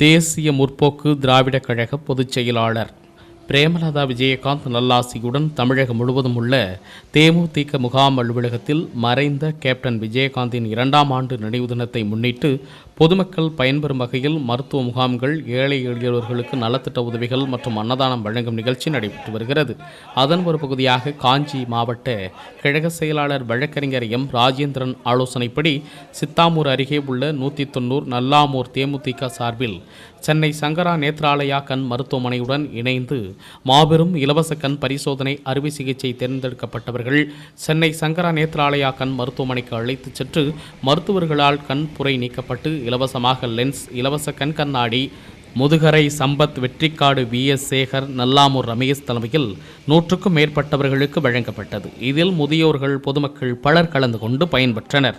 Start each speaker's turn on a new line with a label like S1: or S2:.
S1: தேசிய முற்போக்கு திராவிடக் கழக பொதுச் செயலாளர். பிரேமலதா விஜயகாந்த் நல்லாசியுடன் தமிழகம் முழுவதும் உள்ள தேமுதிக முகாம் அலுவலகத்தில் மறைந்த கேப்டன் விஜயகாந்தின் இரண்டாம் ஆண்டு நினைவு தினத்தை முன்னிட்டு பொதுமக்கள் பயன்பெறும் வகையில் மருத்துவ முகாம்கள் ஏழை எளியவர்களுக்கு நலத்திட்ட உதவிகள் மற்றும் அன்னதானம் வழங்கும் நிகழ்ச்சி நடைபெற்று வருகிறது. அதன் ஒரு பகுதியாக காஞ்சி மாவட்ட கழக செயலாளர் வழக்கறிஞர் எம். ராஜேந்திரன் ஆலோசனைப்படி சித்தாமூர் அருகே உள்ள நூற்றி தொண்ணூறு நல்லாமூர் தேமுதிக சார்பில் சென்னை சங்கரா நேத்ராலயா கண் மருத்துவமனையுடன் இணைந்து மாபெரும் இலவச கண் பரிசோதனை அறுவை சிகிச்சை தேர்ந்தெடுக்கப்பட்டவர்கள் சென்னை சங்கரா நேத்ராலயா கண் மருத்துவமனைக்கு அழைத்துச் சென்று மருத்துவர்களால் கண் புரை நீக்கப்பட்டு இலவசமாக லென்ஸ் இலவச கண் கண்ணாடி முதுகரை சம்பத் வெற்றிக்காடு வி. எஸ். சேகர் நல்லாமூர் ரமேஷ் தலைமையில் நூற்றுக்கும் மேற்பட்டவர்களுக்கு வழங்கப்பட்டது. இதில் முதியோர்கள் பொதுமக்கள் பலர் கலந்து கொண்டு பயன்பெற்றனர்.